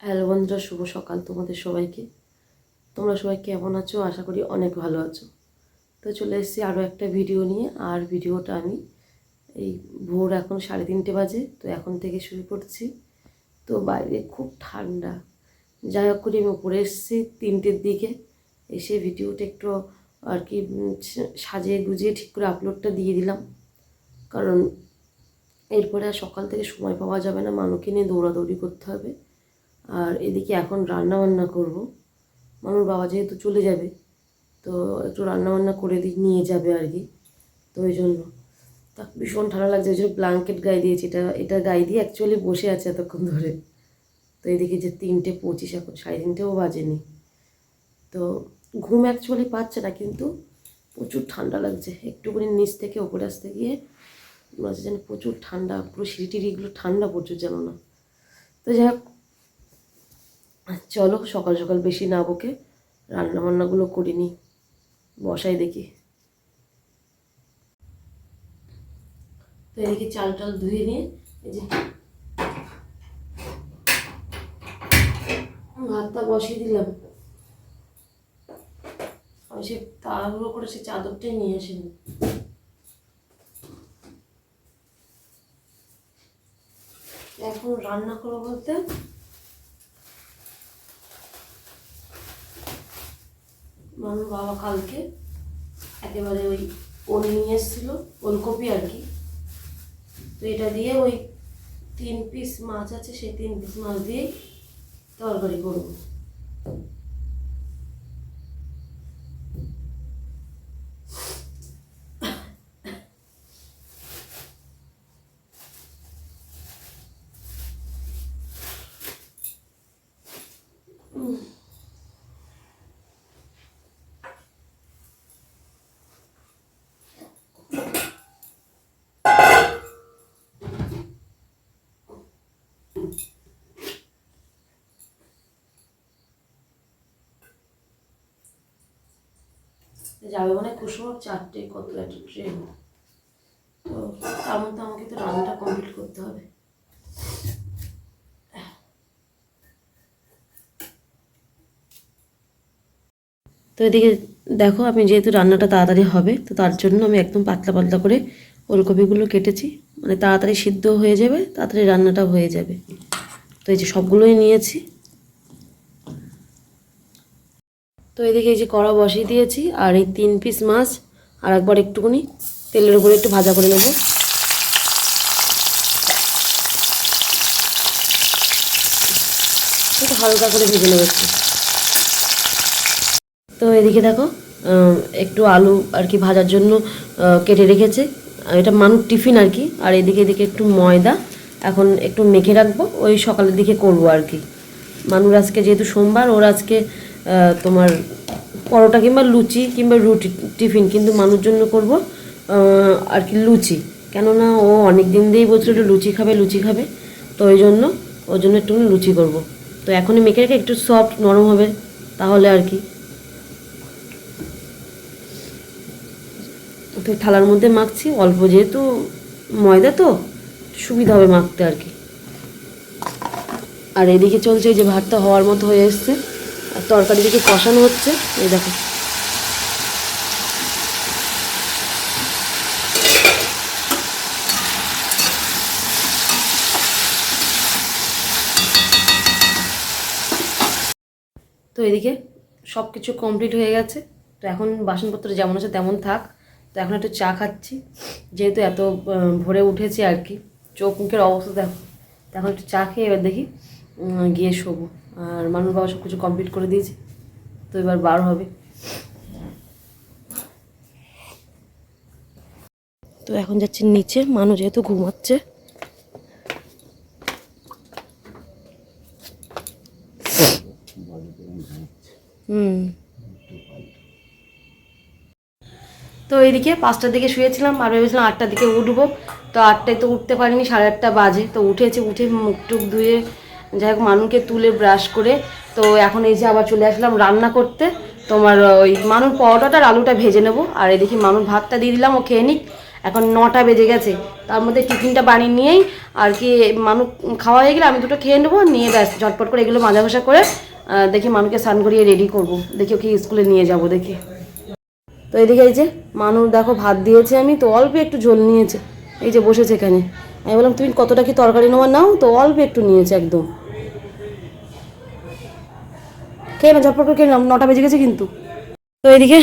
Hello বন্ধুরা, শুভ সকাল তোমাদের সবাইকে। তোমরা সবাই কেমন আছো? আশা করি অনেক ভালো আছো। তো চলে এসেছি আরও একটা ভিডিও নিয়ে। আর ভিডিওটা আমি এই ভোর এখন সাড়ে তিনটে বাজে, তো এখন থেকে শুরু করছি। তো বাইরে খুব ঠান্ডা। যাই হোক করে আমি উপরে এসেছি তিনটের দিকে। এসে ভিডিওটা একটু আর কি সাজিয়ে গুজিয়ে ঠিক করে আপলোডটা দিয়ে দিলাম। কারণ এরপরে আর সকাল থেকে সময় পাওয়া যাবে না। মানুষকে নিয়ে দৌড়াদৌড়ি করতে হবে। আর এদিকে এখন রান্না বান্না করব। মানুষ বাবা যেহেতু চলে যাবে, তো একটু রান্না বান্না করে দিয়ে নিয়ে যাবে আর কি, তো ওই জন্য। তা ভীষণ ঠান্ডা লাগছে, ওই জন্য ব্ল্যাঙ্কেট গায়ে দিয়েছি। এটা এটা গায়ে দিয়ে অ্যাকচুয়ালি বসে আছে এতক্ষণ ধরে। তো এদিকে যে তিনটে পঁচিশ এখন, সাড়ে তিনটেও বাজেনি। তো ঘুম অ্যাকচুয়ালি পাচ্ছে না, কিন্তু প্রচুর ঠান্ডা লাগছে। একটুখানি নিচ থেকে ওপরে আসতে গিয়ে মনে হচ্ছে যেন প্রচুর ঠান্ডা, পুরো সিঁড়ি টিড়িগুলো ঠান্ডা প্রচুর যেন না। তো যাই হোক চলো, সকাল সকাল বেশি না বকে। রান্না বান্নাগুলো করিনি বসাই দেখি। তো এদিকে চাল টাল ধুয়ে নিয়ে, এই যে ভাতটা বসিয়ে দিলাম। আমি সে তাড়াহুড়ো করে সে চাদরটাই নিয়ে আসিনি। এখন রান্না করব বলতে মানুষ বাবা কালকে একেবারে ওই ওল নিয়ে এসেছিল, ওলকপি আর কি। তো এটা দিয়ে ওই তিন পিস মাছ আছে, সেই তিন পিস মাছ দিয়েই তরকারি করব। যাবে মানে কুসুম চারটে কত একটা ট্রেন তো তার মধ্যে আমাকে তো রান্নাটা কমপ্লিট করতে হবে। তো এদিকে দেখো, আমি যেহেতু রান্নাটা তাড়াতাড়ি হবে, তো তার জন্য আমি একদম পাতলা পাতলা করে ওলকপিগুলো কেটেছি। মানে তাড়াতাড়ি সিদ্ধ হয়ে যাবে, তাড়াতাড়ি রান্নাটা হয়ে যাবে। তো এই যে সবগুলোই নিয়েছি। তো এদিকে এই যে কড়া বসিয়ে দিয়েছি, আর এই তিন পিস মাছ, আর একবার একটুখানি তেলের উপরে একটু ভাজা করে নেব। একটু হালকা করে ভেজে নেব একটু। তো এদিকে দেখো একটু আলু আর কি ভাজার জন্য কেটে রেখেছে। এটা মানুষ টিফিন আর কি, আর এদিকে এদিকে একটু ময়দা। এখন একটু মেখে রাখব, ওই সকালের দিকে করব আর কি। মানুষ আজকে যেহেতু সোমবার, ওর আজকে তোমার পরোটা কিংবা লুচি কিংবা রুটি টিফিন কিন্তু মানুষ জন্য করব আর কি লুচি। কেননা ও অনেক দিন দিয়েই বলছিল লুচি খাবে লুচি খাবে। তো ওই জন্য ওর জন্য একটু লুচি করব। তো এখনই মেখে রেখে একটু সফট নরম হবে, তাহলে আর কি। তো থালার মধ্যে মাখছি, অল্প যেহেতু ময়দা তো, সুবিধা হবে মাখতে আর কি। আর এদিকে চলছে যে ভাতটা হওয়ার মতো হয়ে এসছে। তরকারি দিকে কষানো হচ্ছে। এই দেখো। তো এদিকে সব কিছু কমপ্লিট হয়ে গেছে। তো এখন বাসনপত্র যেমন আছে তেমন থাক। তো এখন একটু চা খাচ্ছি। যেহেতু এত ভোরে উঠেছি আর কি। চোখ মুখের অবস্থা দেখো। এখন একটু চা খেয়ে এবার দেখি গিয়ে শোবো। আর মানুষ বাবা সব কিছু কমপ্লিট করে দিয়েছে। তো এবার বার হবে। তো এখন যাচ্ছি নিচে। মানুষ যেহেতু ঘুমাচ্ছে। তো এইদিকে পাঁচটার দিকে শুয়েছিলাম আর ভেবেছিলাম আটটার দিকে উঠবো। তো আটটায় তো উঠতে পারিনি, সাড়ে আটটা বাজে। তো উঠেছি, উঠে মুখ টুক ধুয়ে যাই হোক মানুষকে তুলে ব্রাশ করে, তো এখন এই যে আবার চলে আসলাম রান্না করতে। তোমার ওই মানুষ পরোটাটা আলুটা ভেজে নেব। আর এদিকে মানুষ ভাতটা দিয়ে দিলাম, ও খেয়ে নিক। এখন নটা বেজে গেছে। তার মধ্যে টিফিনটা বানিয়ে নিয়েই আর কি মানুষ খাওয়া হয়ে গেলে আমি দুটো খেয়ে নেব, নিয়ে ব্যাস, ঝটপট করে এগুলো মাজা ঘষা করে দেখি মানুষকে স্নান করিয়ে রেডি করব। দেখি ওকে স্কুলে নিয়ে যাব দেখি। তো এদিকে এই যে মানুষ দেখো ভাত দিয়েছে আমি, তো অল্প একটু ঝোল নিয়েছে। এই যে বসেছে এখানে। আমি বললাম, তুমি কতটা কি তরকারি নেওয়া নাও? তো অল্প একটু নিয়েছে একদম। খেয়ে না ঝটপট করে খেয়ে নাও, নটা বেজে গেছে কিন্তু। তো এদিকে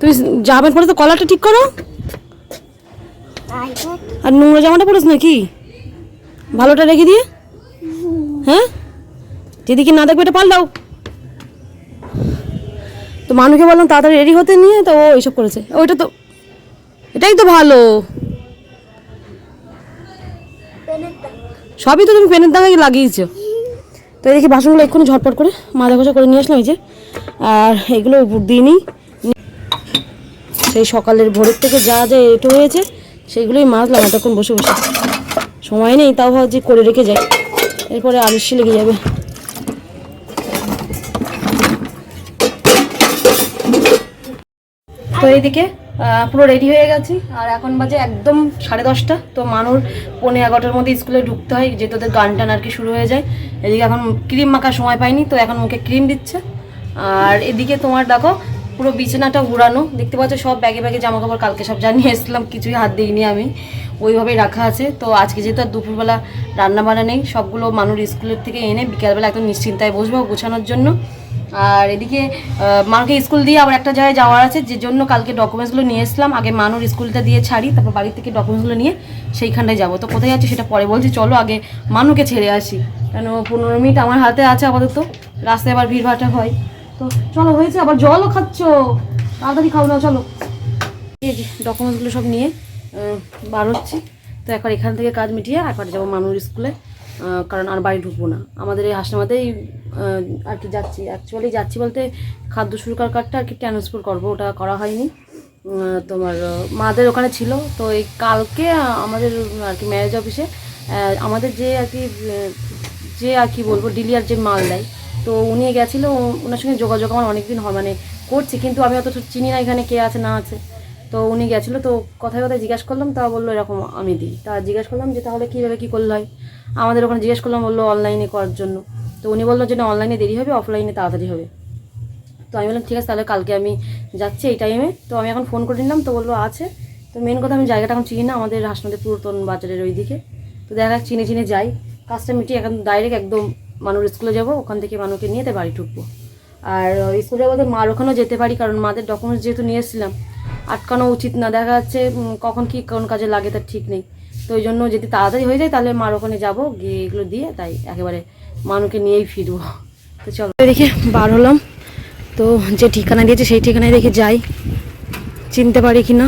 তুই জামার পরে তো কলারটা ঠিক করো। আর নোংরা জামাটা পরেছ নাকি? ভালোটা রেখে দিয়ে। হ্যাঁ? যেদিকে না দেখবে এটা পাল্টাও। তো মানুষকে বললাম তাড়াতাড়ি রেডি হতে নিয়ে তো ও এইসব করেছে। ওইটা তো এটাই তো ভালো। সবই তো তুমি পেনের দাগে লাগিয়েছো। তো এদিকে বাসনগুলো এক্ষুনি ঝটপট করে মাজা ঘষা করে নিয়ে আসলাম এই যে। আর এগুলো উপর দিয়ে নিই সেই সকালের ভোরের থেকে যা যা এটো হয়েছে, সেইগুলোই মাজলাম এতক্ষণ বসে বসে। সময় নেই, তাও ভাবছি করে রেখে যাই। এরপরে আলস্যি লেগে যাবে। তো এইদিকে পুরো রেডি হয়ে গেছি। আর এখন বাজে একদম সাড়ে দশটা। তো মানুষ পৌনে এগারোটার মধ্যে স্কুলে ঢুকতে হয়, যেহেতু ওদের গান টান আর কি শুরু হয়ে যায়। এদিকে এখন ক্রিম মাখার সময় পাইনি, তো এখন মুখে ক্রিম দিচ্ছে। আর এদিকে তোমার দেখো, পুরো বিছানাটা উড়ানো দেখতে পাচ্ছ সব ব্যাগে ব্যাগে জামা কাপড় কালকে সব জানিয়ে এসেছিলাম, কিছুই হাত দিইনি আমি। ওইভাবেই রাখা আছে। তো আজকে যেহেতু আর দুপুরবেলা রান্না বান্না নেই, সবগুলো মানুষ স্কুলের থেকে এনে বিকালবেলা একদম নিশ্চিন্তায় বসবো গোছানোর জন্য। আর এদিকে মাকে স্কুল দিয়ে আবার একটা জায়গায় যাওয়ার আছে, যে জন্য কালকে ডকুমেন্টসগুলো নিয়ে এসলাম আগে মানুর স্কুলটা দিয়ে ছাড়ি, তারপর বাড়ি থেকে ডকুমেন্টসগুলো নিয়ে সেইখানটায় যাব। তো কোথায় যাচ্ছি সেটা পরে বলছি, চলো আগে মানুকে ছেড়ে আসি। কেন, পনেরো মিনিট আমার হাতে আছে আপাতত, রাস্তায় আবার ভিড়ভাটা হয়। তো চলো, হয়েছে, আবার জলও খাচ্ছ। তাড়াতাড়ি খাও না, চলো। এই ডকুমেন্টসগুলো সব নিয়ে বার হচ্ছি। তো একবার এখান থেকে কাজ মিটিয়ে একবার যাব মানুর স্কুলে। কারণ আর বাড়ি ঢুকবো না। আমাদের এই হাসনামাতেই আর কি যাচ্ছি। অ্যাকচুয়ালি যাচ্ছি বলতে খাদ্য সুরকার কার্ডটা আর কি ট্রান্সফার করব, ওটা করা হয়নি। তোমার মাদের ওখানে ছিল। তো এই কালকে আমাদের, আর কি ম্যারেজ অফিসে আমাদের যে আর কি, যে আর কি বলব ডিলিয়ার যে মাল দেয়, তো উনি গেছিল ওনার সঙ্গে যোগাযোগ আমার অনেকদিন হয় মানে করছি, কিন্তু আমি অত চিনি না এখানে কে আছে, না আছে। তো উনি গেছিল, তো কথায় কথায় জিজ্ঞাসা করলাম, তা বলল এরকম আমি দিই। তা জিজ্ঞাসা করলাম যে তাহলে কীভাবে কী করলে হয়? আমাদের ওখানে জিজ্ঞেস করলাম, বলল অনলাইনে করার জন্য। তো উনি বলল যে না অনলাইনে দেরি হবে অফলাইনে তাড়াতাড়ি হবে। তো আমি বললাম, ঠিক আছে, তাহলে কালকে আমি যাচ্ছি এই টাইমে তো আমি এখন ফোন করে নিলাম, তো বলল, আছে। তো মেন কথা আমি জায়গাটা এখন চিনি না, আমাদের হাসনাদের পুরাতন বাজারের ওই দিকে তো দেখা যাক, চিনে চিনে যাই। কাজটা মিটিয়ে এখন ডাইরেক্ট একদম মানুষ স্কুলে যাব, ওখান থেকে মানুষকে নিয়ে তাই বাড়ি ঢুকবো। আর স্কুলে বলতে মার ওখানেও যেতে পারি, কারণ মাদের ডকুমেন্টস যেহেতু নিয়ে এসেছিলাম, আটকানো উচিত না। দেখা যাচ্ছে কখন কি কোন কাজে লাগে তার ঠিক নেই। তো ওই জন্য যদি তাড়াতাড়ি হয়ে যায় তাহলে মার ওখানে যাব গিয়ে এগুলো দিয়ে তাই একেবারে মানুষকে নিয়েই ফিরবো। তো চলো। দেখে বার হলাম। তো যে ঠিকানা দিয়েছে সেই ঠিকানায় দেখে যাই। চিনতে পারি কি না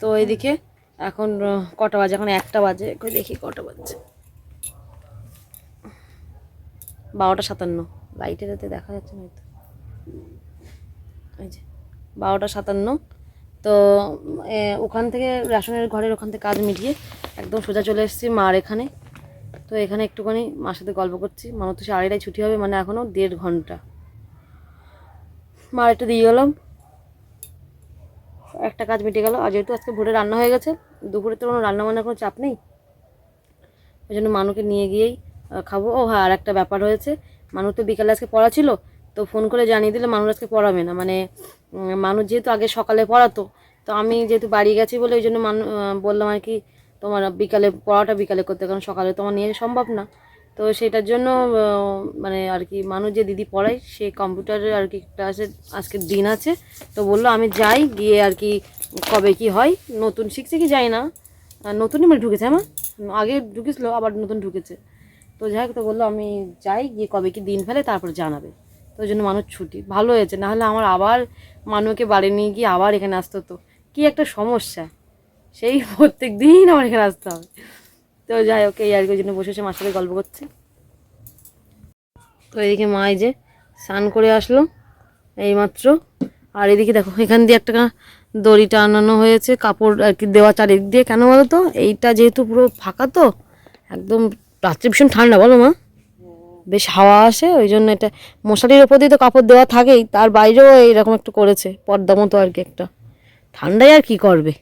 তো এইদিকে এখন কটা বাজে? এখন একটা বাজে। দেখি কটা বাজছে। বারোটা সাতান্ন। লাইটের দেখা যাচ্ছে না যে, বারোটা সাতান্ন। তো ওখান থেকে রেশনের ঘরের ওখান থেকে কাজ মিটিয়ে একদম সোজা চলে এসেছি মার এখানে। তো এখানে একটুখানি মার সাথে গল্প করছি। মানুষ তো সে আড়াইটায় ছুটি হবে মানে এখনও দেড় ঘণ্টা। মার একটু দিয়ে গেলাম। একটা কাজ মিটে গেল। আর যেহেতু আজকে ভোরে রান্না হয়ে গেছে, দুপুরে তো কোনো রান্না বান্নার কোনো চাপ নেই। ওই জন্য মানুকে নিয়ে গিয়েই খাব। ও হ্যাঁ আর একটা ব্যাপার হয়েছে মানুষ তো বিকালে আজকে পড়া ছিল। তো ফোন করে জানিয়ে দিলে মানুষ আজকে পড়াবে না। মানে মানুষ যেহেতু আগে সকালে পড়াতো, তো আমি যেহেতু বাড়ি গেছি বলে ওই জন্য মানু বললাম আর কি, তোমার বিকালে, পড়াটা বিকালে করতে, কারণ সকালে তোমার নিয়ে সম্ভব না। তো সেটার জন্য মানে আর কি, মানুষ যে দিদি পড়ায়, সে কম্পিউটারের আর কি ক্লাসের আজকে দিন আছে। তো বলল আমি যাই, গিয়ে আর কি কবে কি হয়, নতুন শিখছে কি যাই না। নতুনই মানে ঢুকেছে আমার আগে ঢুকেছিল, আবার নতুন ঢুকেছে। তো যাই হোক, তো বলল আমি যাই, গিয়ে কবে কি দিন ফেলে, তারপর জানাবে। ওই জন্য মানুষ ছুটি। ভালো হয়েছে, নাহলে আমার আবার মানুষকে বাড়ি নিয়ে গিয়ে আবার এখানে আসতে হতো। কী একটা সমস্যা। সেই প্রত্যেক দিন আমার এখানে আসতে হবে। তো যাই হোক, এই আর কি জন্য বসে বসে মার সাথে গল্প করছে। তো এদিকে মা এই যে স্নান করে আসলো, এইমাত্র। আর এদিকে দেখো, এখান দিয়ে একটা দড়ি টানানো হয়েছে, কাপড় আর কি দেওয়া চারিদিক দিয়ে। কেন বলো তো? এইটা যেহেতু পুরো ফাঁকা তো, একদম রাত্রে ভীষণ ঠান্ডা, বলো মা। বেশ হাওয়া আসে ওই জন্য এটা মশারির ওপর দিয়ে তো কাপড় দেওয়া থাকেই, তার বাইরেও এইরকম একটু করেছে, পর্দা মতো আর কি একটা। ঠান্ডায় আর কি করবে?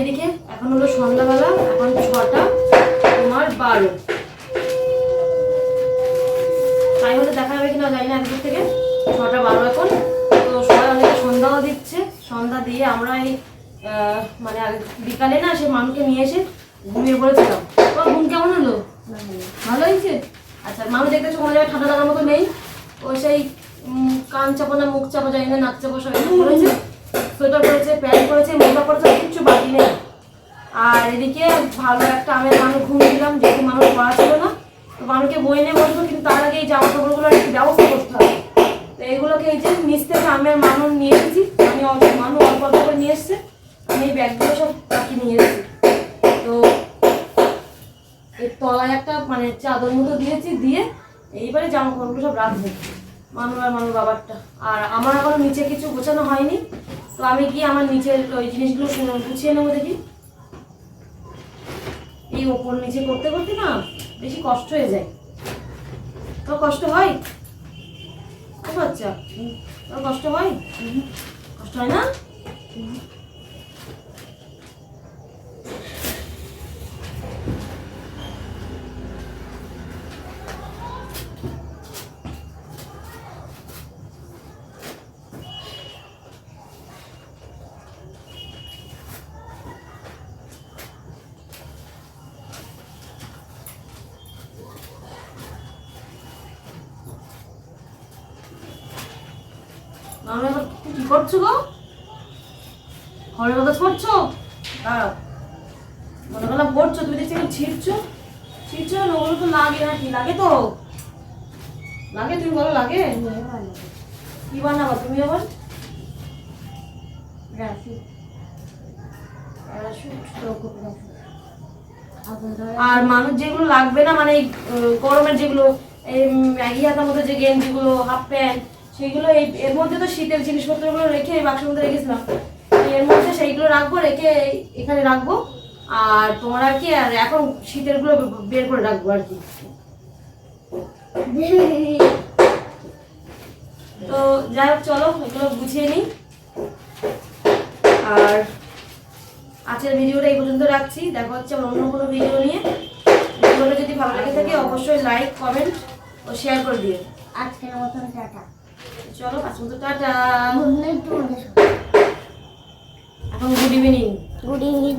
এদিকে এখন হলো সন্ধ্যাবেলা, এখন ছটা, তোমার বারো। তাই দেখা যাবে কিনা জানি না একদিক থেকে। ছটা বারো এখন। তো সবাই অনেকে সন্ধ্যাও দিচ্ছে। সন্ধ্যা দিয়ে আমরা এই মানে বিকালে না সে মানুষকে নিয়ে এসে ঘুমিয়ে পড়েছিলাম। ঘুম কেমন হলো? ভালো হয়েছে? আচ্ছা মানুষ দেখতেছো কোনো জায়গায় ঠান্ডা লাগার মতো নেই? ও সেই কান চাপা না, মুখ চাপা যায় না, নাক চাপা, সব করেছে। সোয়েটার পরেছে, প্যান্ট পরেছে মোজা পরেছে কিচ্ছু বাকি নেই। আর এদিকে ভালো একটা আমের মানুষ ঘুম দিলাম, যেহেতু মানুষ পড়া ছিল না। তো মানুষকে বই নিয়ে বসবো, কিন্তু তার আগে এই জামা কাপড়গুলো একটু ব্যবস্থা করতে হবে। তো এগুলোকে এই যে নিচ থেকে আমের মানুষ নিয়ে এসেছি। আমি অল্প মানুষ, অল্প অল্প করে নিয়ে এসছে। আমি এই ব্যাগগুলো সব বাকি নিয়ে এসেছি। তলায় একটা মানে চাদর মতো দিয়েছি, দিয়ে এইবারে জামা কাপড়গুলো সব রাখব। মানুষ আর মানুষ বাবারটা। আর আমার এখনও নিচে কিছু গোছানো হয়নি, তো আমি গিয়ে আমার নিচের ওই জিনিসগুলো গুছিয়ে নেব দেখি। এই ওপর নিচে করতে করতে না বেশি কষ্ট হয়ে যায়। তোর কষ্ট হয়? ও বাচ্চা তোর কষ্ট হয়? কষ্ট হয় না? আমি কি করছ গো? ঘরের কথা পড়ছো দাঁড়াও। মনে করলাম পড়ছো তুমি দেখছি ছিটছো। ছিটছো না ওগুলো তো লাগে নাকি লাগে তো। লাগে? তুমি বলো লাগে? কি বানাবো তুমি আবার? আর মানুষ যেগুলো লাগবে না মানে গরমের যেগুলো এই ইয়াতার মধ্যে যে গেঞ্জিগুলো হাফ প্যান্ট সেগুলো এই এর মধ্যে তো শীতের জিনিসপত্রগুলো রেখে এই বাক্সের মধ্যে রেখেছিলাম। এর মধ্যে সেইগুলো রাখব, রেখে এখানে রাখব। আর তোমার আর কি, আর এখন শীতেরগুলো বের করে রাখব আর কি। তো যাই হোক, চলো, এগুলো গুছিয়ে নিই। আর আজকের ভিডিওটা এই পর্যন্ত রাখছি। দেখা হচ্ছে আমার অন্য কোনো ভিডিও নিয়ে। ভিডিওটা যদি ভালো লাগে থাকে, অবশ্যই লাইক কমেন্ট ও শেয়ার করে দিও। আজকের মতন টাটা। চলো আজ মতো টাটা গুড নাইট এখন গুড ইভিনিং গুড ইভিনিং